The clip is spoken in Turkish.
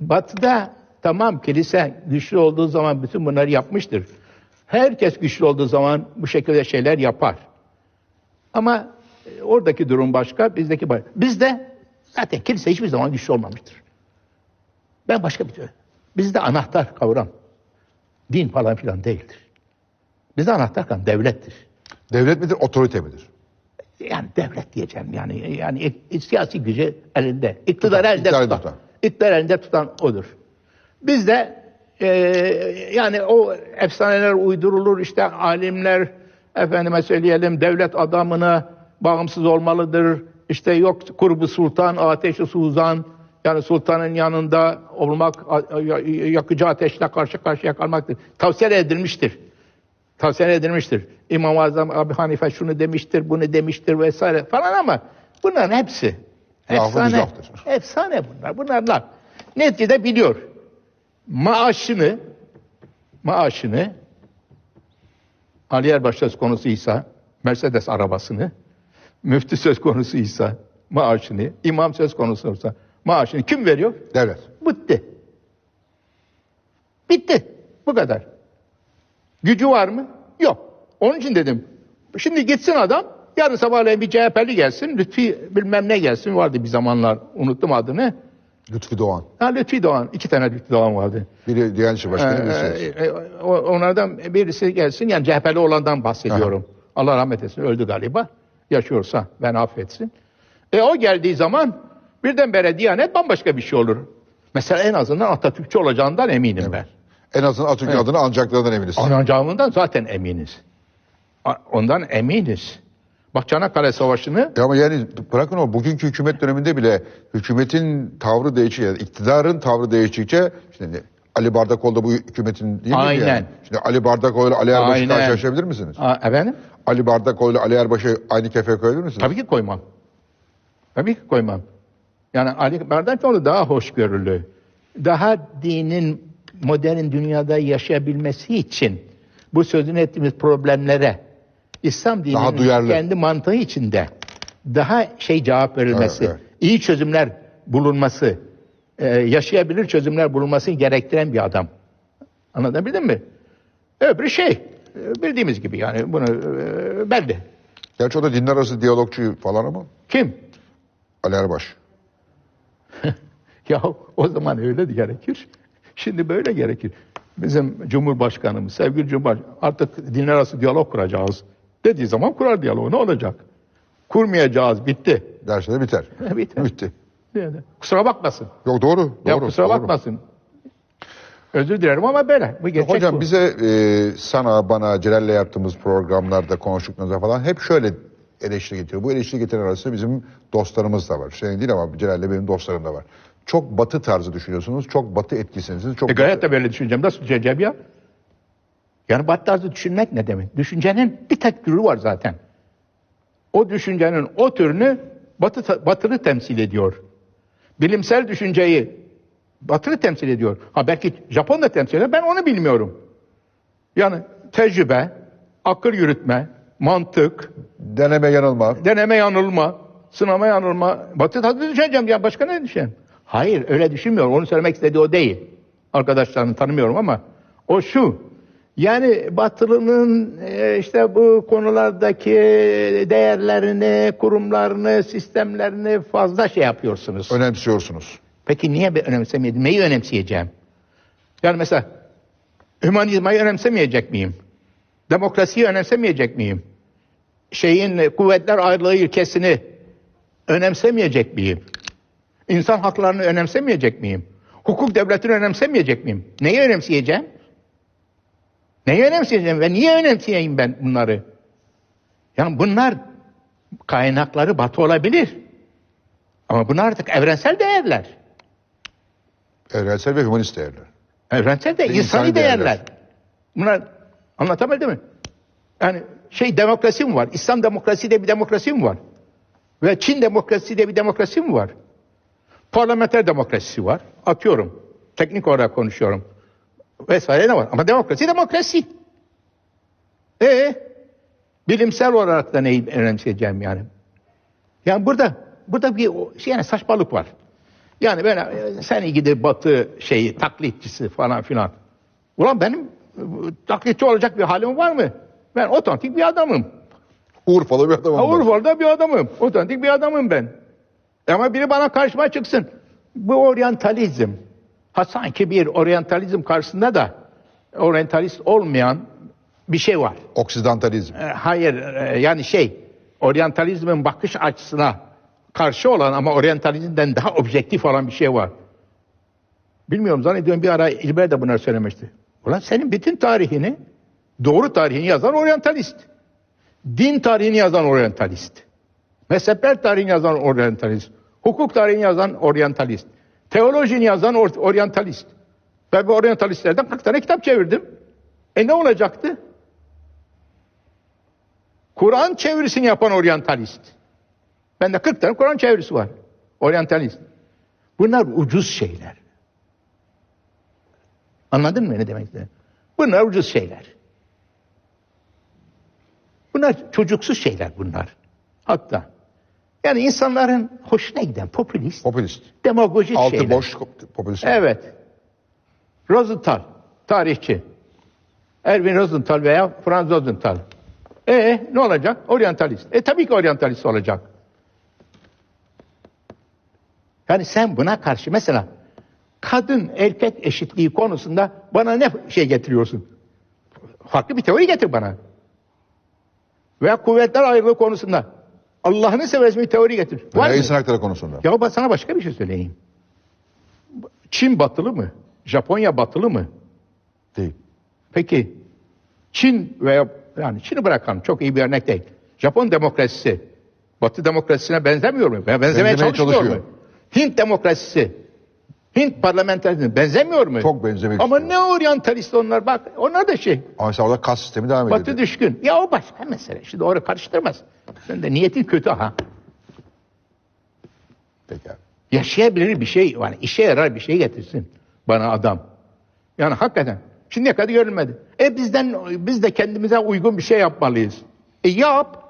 Batı'da tamam kilise güçlü olduğu zaman bütün bunları yapmıştır. Herkes güçlü olduğu zaman bu şekilde şeyler yapar. Ama e, oradaki durum başka, bizdeki başka. Bizde zaten kilise hiçbir zaman güçlü olmamıştır. Ben başka bir şey. Bizde anahtar kavram din falan filan değildir. Bizde anahtar kavram devlettir. Devlet midir, otorite midir? Yani devlet diyeceğim yani yani ik- siyasi gücü elinde, iktidar elde iktidar iktidar elinde tutan odur. Bizde e, yani o efsaneler uydurulur işte alimler efendime söyleyelim devlet adamına bağımsız olmalıdır. İşte yok kurbu sultan ateşi suzan yani sultanın yanında olmak yakıcı ateşle karşı karşıya kalmaktır. Tavsiye edilmiştir tavsiye edilmiştir. İmam-ı Azam Abi Hanife şunu demiştir, bunu demiştir vesaire falan ama bunların hepsi Lafı efsane. güzeldir. Efsane bunlar. Bunlar laf. Neticede biliyor. Maaşını maaşını Ali Erbaş söz konusuysa Mercedes arabasını müftü söz konusuysa maaşını, imam söz konusuysa maaşını kim veriyor? Devlet. Bitti. Bitti. Bu kadar. Gücü var mı? Yok. Onun için dedim. Şimdi gitsin adam, yarın sabahleyin bir CHP'li gelsin, Lütfi bilmem ne gelsin vardı bir zamanlar, unuttum adını. Lütfi Doğan. Ha Lütfi Doğan, iki tane Lütfi Doğan vardı. Biri Diyanet İşleri Başkanı, birisi. Ee, e, o- onlardan birisi gelsin, yani CHP'li olandan bahsediyorum. Allah rahmet etsin, öldü galiba. Yaşıyorsa ben affetsin. E o geldiği zaman birdenbire Diyanet bambaşka bir şey olur. Mesela en azından Atatürkçü olacağından eminim ben. En azından Atatürk'ün adını anacaklarından eminiz. Anacağından zaten eminiz. A- Ondan eminiz. Bak Çanakkale Savaşı'nı Ya ama yani bırakın o bugünkü hükümet döneminde bile hükümetin tavrı değişikçe, iktidarın tavrı değiştikçe şimdi Ali Bardakoğlu da bu hükümetin değil mi? Aynen. Yani? Şimdi Ali Bardakoğlu ile Ali Erbaş'ı Aynen. karşılaştırabilir misiniz? A- efendim Ali Bardakoğlu ile Ali Erbaş'ı aynı kefeye koyabilir misiniz? tabii ki koymam. Tabii ki koymam. Yani Ali Bardakoğlu daha hoşgörülü. Daha dinin modern dünyada yaşayabilmesi için bu sözünü ettiğimiz problemlere İslam dininin Daha duyarlı. kendi mantığı içinde daha şey cevap verilmesi, Evet, evet. iyi çözümler bulunması, e, yaşayabilir çözümler bulunmasını gerektiren bir adam. Anlatabildim mi? Öbürü şey, e, bildiğimiz gibi yani bunu e, belli. Gerçi o da dinler arası diyalogçu falan ama Kim? Ali Erbaş. Ya o zaman öyle de gerekir. Şimdi böyle gerekir. Bizim Cumhurbaşkanımız, sevgili Cumhurbaşkanı artık dinler arası diyalog kuracağız dediği zaman kurar diyaloğu. Ne olacak? Kurmayacağız, bitti. Derse de biter. Biter. Bitti. Yani Kusura bakmasın. Yok doğru. doğru ya kusura doğru. bakmasın. Özür dilerim ama böyle. Bu gerçek Hocam bu. bize e, sana bana Celal'le yaptığımız programlarda konuştuklarımızda falan hep şöyle eleştiri getiriyor. Bu eleştiri getiren arasında bizim dostlarımız da var. Senin değil ama Celal'le benim dostlarım da var. Çok batı tarzı düşünüyorsunuz. Çok batı etkisiniz. Çok E gayet de böyle düşüneceğim. Nasıl düşüneceğim ya? Yani batı tarzı düşünmek ne demek? Düşüncenin bir tek türü var zaten. O düşüncenin o türünü batı, batılı temsil ediyor. Bilimsel düşünceyi batılı temsil ediyor. Ha belki Japon da temsil ediyor. Ben onu bilmiyorum. Yani tecrübe, akıl yürütme, mantık, deneme yanılma. deneme yanılma, sınama yanılma. Batı tarzı düşüneceğim ya başka ne düşüneceğim? Hayır öyle düşünmüyorum. Onu söylemek istediği o değil. Arkadaşlarını tanımıyorum ama o şu. Yani Batılı'nın e, işte bu konulardaki değerlerini, kurumlarını, sistemlerini fazla şey yapıyorsunuz. Önemsiyorsunuz. Peki niye ben önemsemeyeyim? Neyi önemseyeceğim? Yani mesela hümanizmayı önemsemeyecek miyim? Demokrasiyi önemsemeyecek miyim? Şeyin kuvvetler ayrılığı ilkesini önemsemeyecek miyim? İnsan haklarını önemsemeyecek miyim? Hukuk devletini önemsemeyecek miyim? Neyi önemseyeceğim? Neyi önemseyeceğim ve niye önemseyeyim ben bunları? Yani bunlar kaynakları batı olabilir. Ama bunlar artık evrensel değerler. Evrensel ve hümanist değerler. Evrensel de insani, insani değerler. değerler. Bunlar anlatabildim mi? Yani şey demokrasi mi var? İslam demokrasi de bir demokrasi mi var? Ve Çin demokrasi de bir demokrasi mi var? Parlamenter demokrasisi var. Atıyorum. Teknik olarak konuşuyorum. Vesaire ne var? Ama demokrasi demokrasi. E bilimsel olarak da neyi önemseyeceğim yani? Yani burada burada bir şey yani saçmalık var. Yani ben e, sen gidi batı şeyi taklitçisi falan filan. Ulan benim e, taklitçi olacak bir halim var mı? Ben otantik bir adamım. Urfalı bir adamım. ben. Urfa'da bir adamım. Otantik bir adamım ben. Ama biri bana karşıma çıksın. Bu oryantalizm. Ha sanki bir oryantalizm karşısında da oryantalist olmayan bir şey var. Oksidantalizm. E, Hayır e, yani şey oryantalizmin bakış açısına karşı olan ama oryantalizmden daha objektif olan bir şey var. Bilmiyorum zannediyorum bir ara İlber de bunları söylemişti. Ulan senin bütün tarihini doğru tarihini yazan oryantalist. Din tarihini yazan oryantalist. Mezhepler tarihini yazan oryantalist. Hukuk tarihini yazan oryantalist. Teolojini yazan or- oryantalist. Ben bu oryantalistlerden 40 tane kitap çevirdim. E ne olacaktı? Kur'an çevirisini yapan oryantalist. Bende 40 tane Kur'an çevirisi var. Oryantalist. Bunlar ucuz şeyler. Anladın mı ne demek? Bunlar ucuz şeyler. Bunlar çocuksuz şeyler bunlar. Hatta. Yani insanların hoşuna giden popülist, Popülist. demagojik Altı şeyler. boş popülist. Evet. Rosenthal, tarihçi. Erwin Rosenthal veya Franz Rosenthal. E ne olacak? Oryantalist. E tabii ki oryantalist olacak. Yani sen buna karşı mesela kadın erkek eşitliği konusunda bana ne şey getiriyorsun? Farklı bir teori getir bana. Veya kuvvetler ayrılığı konusunda. Allah'ını seversen bir teori getir. Var mı? insan hakları konusunda. Ya ben sana başka bir şey söyleyeyim. Çin batılı mı? Japonya batılı mı? Değil. Peki Çin veya yani Çin'i bırakalım çok iyi bir örnek değil. Japon demokrasisi Batı demokrasisine benzemiyor mu? Benzemeye Benzemeye çalışıyor çalışıyor. mu? Hint demokrasisi Hint parlamenterizmi benzemiyor mu? Çok benzemek Ama istiyor. ne oryantalist onlar bak onlar da şey Ama mesela orada kas sistemi devam ediyor. batı düşkün. Ya o başka mesele. Şimdi oraya karıştırmaz. Sen de niyetin kötü ha. Peki abi. yaşayabilir bir şey, yani işe yarar bir şey getirsin bana adam. Yani hakikaten şimdiye kadar görülmedi. E bizden biz de kendimize uygun bir şey yapmalıyız. E yap.